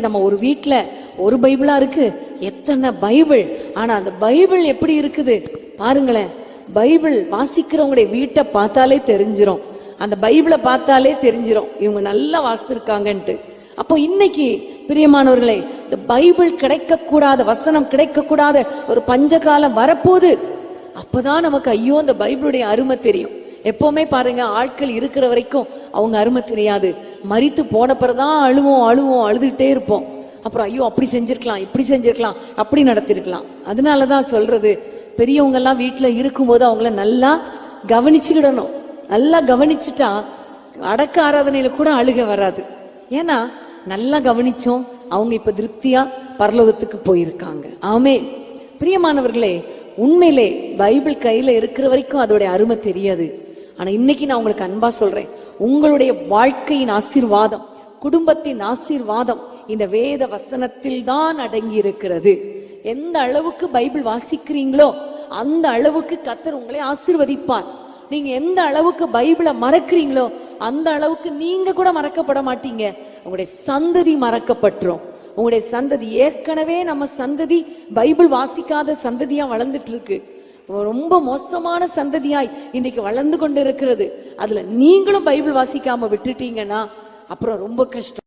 நம்ம ஒரு வீட்டுல ஒரு பைபிளா இருக்கு? எத்தனை பைபிள்? ஆனா அந்த பைபிள் எப்படி இருக்குது? பாருங்களேன். பைபிள் வாசிக்கிறவங்களுடைய வீட்டை பார்த்தாலே தெரிஞ்சிரும். அந்த பைபிளை பார்த்தாலே தெரிஞ்சிரும். இவங்க நல்லா வாசித்திருக்காங்கன்ட்டு. அப்போ இன்னைக்கு பிரியமானவர்களே இந்த பைபிள் கிடைக்க கூடாத வசனம் கிடைக்க கூடாத ஒரு பஞ்சகாலம் வரப்போகுது. அப்பதான் நமக்கு ஐயோ இந்த பைபிளுடைய அருமை தெரியும். எப்பவுமே பாருங்க ஆட்கள் இருக்கிற வரைக்கும் அவங்க அருமை தெரியாது. மறித்து போனப்பறதான் அழுவோம் அழுவோம் அழுதுகிட்டே இருப்போம். அப்புறம் ஐயோ அப்படி செஞ்சிருக்கலாம் இப்படி செஞ்சிருக்கலாம் அப்படி நடத்திருக்கலாம். அதனாலதான் சொல்றது பெரியவங்க எல்லாம் வீட்டுல இருக்கும்போது அவங்கள நல்லா கவனிச்சுக்கிடணும். நல்லா கவனிச்சுட்டா அடக்க ஆராதனையில கூட அழுக வராது. ஏன்னா நல்லா கவனிச்சோம் அவங்க இப்ப திருப்தியா பரலோகத்துக்கு போயிருக்காங்க. ஆமே. பிரியமானவர்களே உண்மையிலே பைபிள் கையில இருக்கிற வரைக்கும் அதோட அருமை தெரியாது. ஆனா இன்னைக்கு நான் உங்களுக்கு அன்பா சொல்றேன். உங்களுடைய வாழ்க்கையின் ஆசீர்வாதம் குடும்பத்தின் ஆசீர்வாதம் இந்த வேத வசனத்தில் தான் அடங்கி இருக்கிறது எந்த அளவுக்கு பைபிள் வாசிக்கிறீங்களோ அந்த அளவுக்கு கத்தர் உங்களை ஆசிர்வதிப்பார். நீங்க எந்த அளவுக்கு பைபிளை மறக்கிறீங்களோ அந்த அளவுக்கு நீங்க கூட மறக்கப்பட மாட்டீங்க. உங்களுடைய சந்ததி மறக்கப்பட்டுரும். உங்களுடைய சந்ததி ஏற்கனவே நம்ம சந்ததி பைபிள் வாசிக்காத சந்ததியா வளர்ந்துட்டு இருக்கு. ரொம்ப மோசமான சந்ததியாய் இன்னைக்கு வளர்ந்து கொண்டு இருக்கிறது அதுல நீங்களும் பைபிள் வாசிக்காம விட்டுட்டீங்கன்னா அப்புறம் ரொம்ப கஷ்டம்.